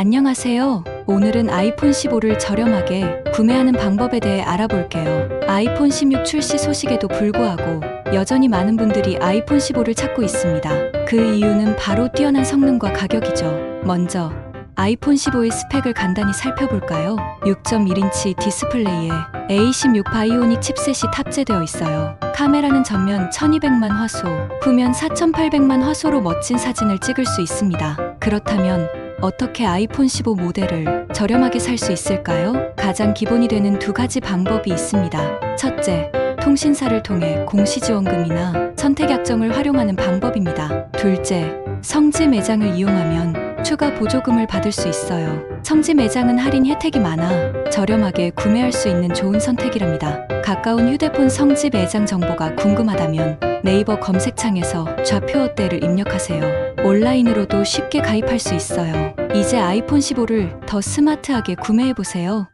안녕하세요. 오늘은 아이폰 15를 저렴하게 구매하는 방법에 대해 알아볼게요. 아이폰 16 출시 소식에도 불구하고 여전히 많은 분들이 아이폰 15를 찾고 있습니다. 그 이유는 바로 뛰어난 성능과 가격이죠. 먼저 아이폰 15의 스펙을 간단히 살펴볼까요? 6.1인치 디스플레이에 A16 바이오닉 칩셋이 탑재되어 있어요. 카메라는 전면 1200만 화소, 후면 4800만 화소로 멋진 사진을 찍을 수 있습니다. 그렇다면 어떻게 아이폰 15 모델을 저렴하게 살 수 있을까요? 가장 기본이 되는 두 가지 방법이 있습니다. 첫째, 통신사를 통해 공시지원금이나 선택약정을 활용하는 방법입니다. 둘째, 성지 매장을 이용하면 추가 보조금을 받을 수 있어요. 성지 매장은 할인 혜택이 많아 저렴하게 구매할 수 있는 좋은 선택이랍니다. 가까운 휴대폰 성지 매장 정보가 궁금하다면 네이버 검색창에서 좌표 어때를 입력하세요. 온라인으로도 쉽게 가입할 수 있어요. 이제 아이폰 15를 더 스마트하게 구매해보세요.